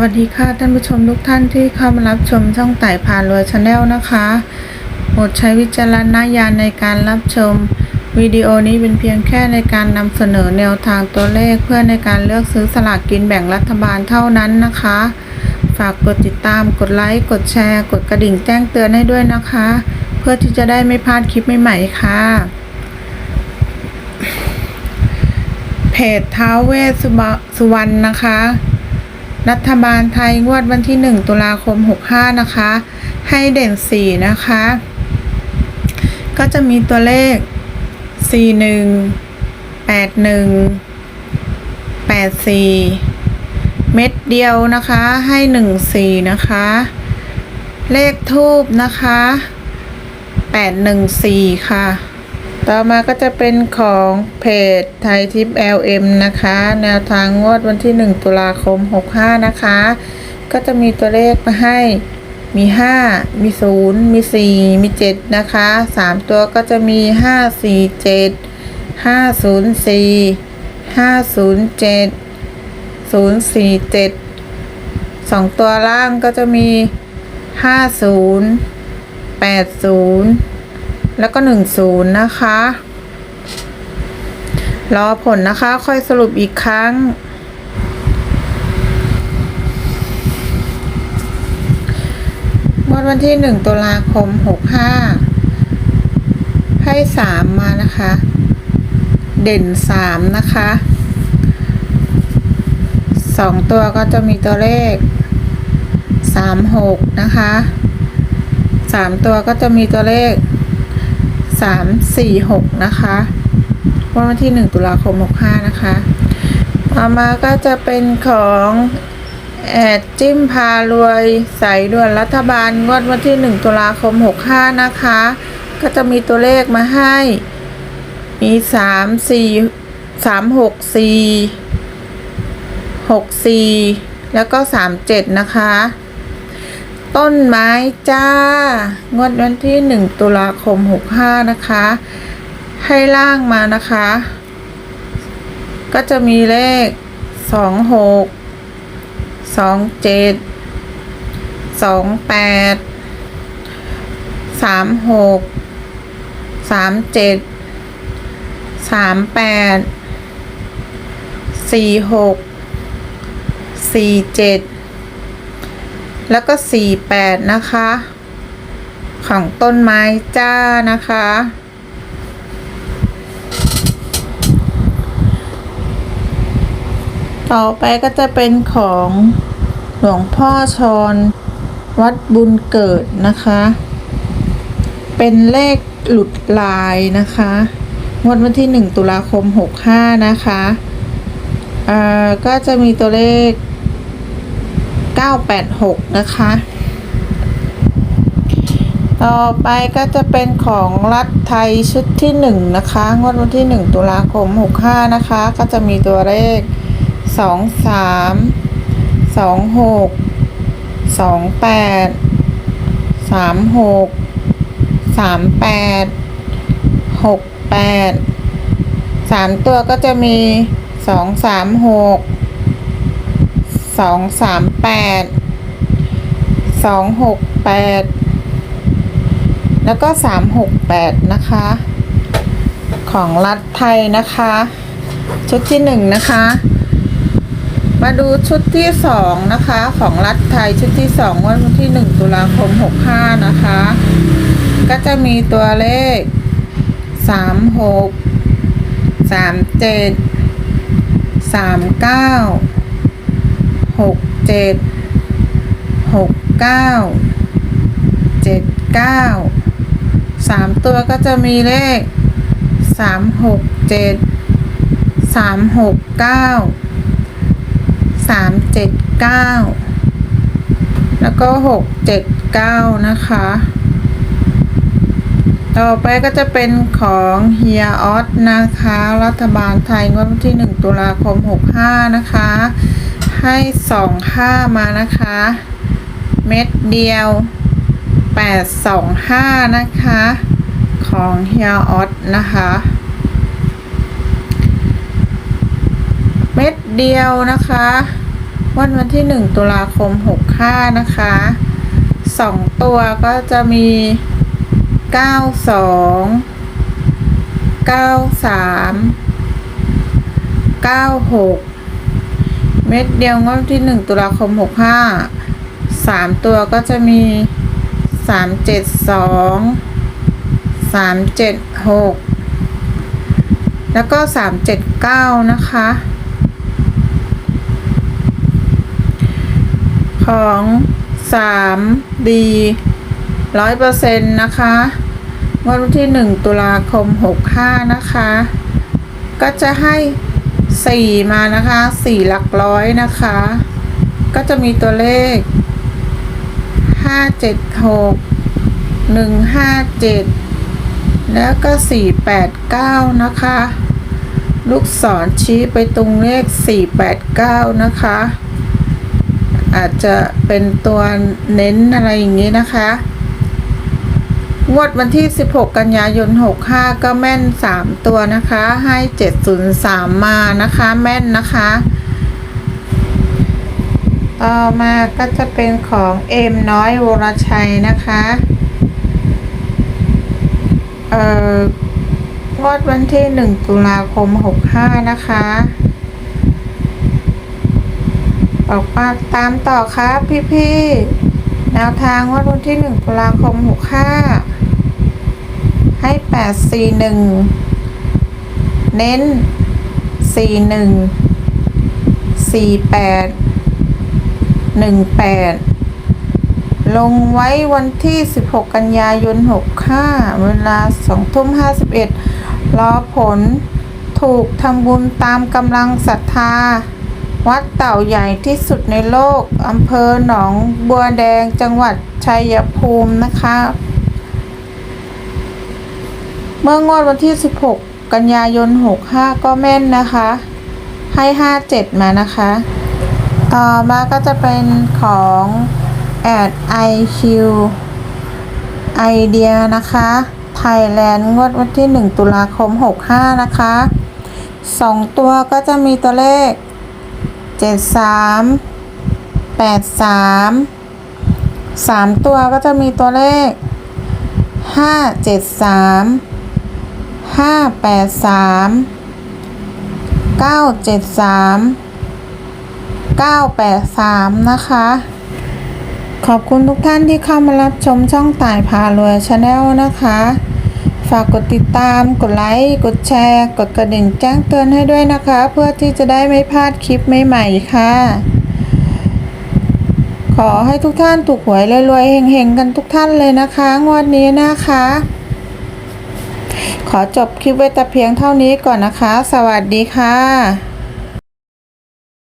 วัสดีค่ะท่านผู้ชมทุกท่านที่เข้ามารับชมช่องไต่พานรวยชาแนลนะคะโปรดใช้วิจารณญาณในการรับชม วิดีโอนี้เป็นเพียงแค่ในการนำเสนอแนวทางตัวเลขเพื่อในการเลือกซื้อสลากกินแบ่งรัฐบาลเท่านั้นนะคะ ฝากกดติดตามกดไลค์กดแชร์ กดกระดิ่งแจ้งเตือนให้ด้วยนะคะ เพื่อที่จะได้ไม่พลาดคลิปใหม่ๆค่ะเพจท้าวเวสสุวรรณนะคะ รัฐบาลไทยงวดวันที่ 1 ตุลาคม 65 นะคะ ให้เด่น 4 นะคะ ก็จะมีตัวเลข 41 81 84 เม็ดเดียวนะคะ ให้ 14 นะคะ เลขทูบนะคะ 814 ค่ะ ต่อมาก็จะเป็นของเพจไทยทิป LM นะคะ แนวทางงวดวันที่ 1 ตุลาคม 65 นะคะ ก็จะมีตัวเลขมาให้มี 5 มี 0 มี 4 มี 7 นะคะ 3 ตัวก็จะมี 5 4 7 5 0 4 5 0 7 0 4 7 2 ตัวล่างก็จะมี 50 80 แล้วก็หนึ่งศูนย์นะคะ รอผลนะคะ ค่อยสรุปอีกครั้งเมื่อวันที่หนึ่งตุลาคมหกห้าให้สามมานะคะ เด่นสามนะคะสองตัวก็จะมีตัวเลขสามหกนะคะสามตัวก็จะมีตัวเลข สามสี่หกนะคะวันที่หนึ่งตุลาคมหกห้านะคะต่อมาก็จะเป็นของแอดจิ้มพารวยสายด่วนรัฐบาลงวดวันที่หนึ่งตุลาคมหกห้านะคะ ก็จะมีตัวเลขมาให้ มีสามสี่สามหกสี่หกสี่แล้วก็สามเจ็ดนะคะ ต้นไม้จ้า งวดวันที่หนึ่งตุลาคมหกห้านะคะ ให้ล่างมานะคะ ก็จะมีเลขสองหกสองเจ็ดสอง แล้วก็สี่แปดนะคะ ของต้นไม้จ้านะคะ ต่อไปก็จะเป็นของหลวงพ่อชอนวัดบุญเกิดนะคะ เป็นเลขหลุดลายนะคะงวดวันที่หนึ่งตุลาคมหกห้านะคะ อ่า ก็จะมีตัวเลข 986 นะคะ ต่อไปก็จะเป็นของรัฐไทยชุดที่ 1 นะคะ งวดวันที่ 1 ตุลาคม 65 นะคะ ก็จะมีตัวเลข 2 3 2 6 2 8 3 6 3 8 6 8 3 ตัวก็จะมี 2 3 6 องสามแปดสองหกแปดแล้วก็สามหกแปดนะคะ ของรัฐไทยนะคะ ชุดที่หนึ่งนะคะ มาดูชุดที่สองนะคะ ของรัฐไทยชุดที่สองวันที่หนึ่งตุลาคมหกห้านะคะ ก็จะมีตัวเลขสามหกสามเจ็ดสามเก้า หกเจ็ดหกเก้าเจ็ดเก้าสามตัวก็จะมีเลขสามหกเจ็ดสามหกเก้าสามเจ็ดเก้าแล้วก็หกเจ็ดเก้านะคะ ต่อไปก็จะเป็นของเฮียออสนะคะ รัฐบาลไทยงวดวันที่1ตุลาคม65นะคะ ให้สองห้ามานะคะ เม็ดเดียวแปดสองห้านะคะ ของเฮียออสนะคะ เม็ดเดียวนะคะวันวันที่หนึ่งตุลาคมหกห้านะคะสองตัวก็จะมีเก้าสองเก้าสามเก้าหก ม็ดเดียวงวดวันที่หนึ่งตุลาคมหกห้าสามตัวก็จะมีสามเจ็ดสองสามเจ็ดหกแล้วก็สามเจ็ดเก้านะคะ ของสามดีร้อยเปอร์เซ็นต์นะคะงวดวันที่หนึ่งตุลาคมหกห้านะคะ ก็จะให้ สี่มานะคะสี่หลักร้อยนะคะ ก็จะมีตัวเลขห้าเจ็ดหกหนึ่งห้าเจ็ดแล้วก็สี่แปดเก้านะคะ ลูกศรชี้ไปตรงเลขสี่แปดเก้านะคะ อาจจะเป็นตัวเน้นอะไรอย่างนี้นะคะ งวดวันที่ 16 กันยายน 65 ก็แม่น 3 ตัวนะคะ ให้ 703 มานะคะ แม่นนะคะ ต่อมาก็จะเป็นของเอมน้อยวรชัยนะคะ เอ่องวดวันที่ 1 ตุลาคม 65 นะคะบอกมาตามต่อครับพี่ๆแนวทางงว่าวันที่ 1 ตุลาคม 65 ให้ 841 เน้น 41 48 18 ลงไว้วันที่ 16 กันยายน 65 เวลา2ทุ่ม51 รอผลถูกทำบุญตามกำลังศรัทธา วัดเต่าใหญ่ที่สุดในโลก อำเภอหนองบัวแดงจังหวัดชัยภูมินะคะ เมื่องวดวันที่ 16 กันยายน 65 ก็แม่นนะคะ ให้ 57 มานะคะ ต่อมาก็จะเป็นของแอด IQ ไอเดียนะคะ ไทยแลนด์งวดวันที่ 1 ตุลาคม 65 นะคะ 2 ตัวก็จะมีตัวเลขเจ็ดสามตัวก็จะมีตัวเลขห้าเจ็ดสาม ห้าแปดสามเก้าเจ็ดสามเก้าแปดสามนะคะ ขอบคุณทุกท่านที่เข้ามารับชมช่องต่ายพารวยชาแนลนะคะ ฝากกดติดตาม กดไลค์ กดแชร์ กดกระดิ่งแจ้งเตือนให้ด้วยนะคะ เพื่อที่จะได้ไม่พลาดคลิปใหม่ๆค่ะขอให้ทุกท่านถูกหวยรวยๆเฮงๆ กันทุกท่านเลยนะคะ งวดนี้นะคะ ขอจบคลิปไว้แต่เพียงเท่านี้ก่อนนะคะ สวัสดีค่ะ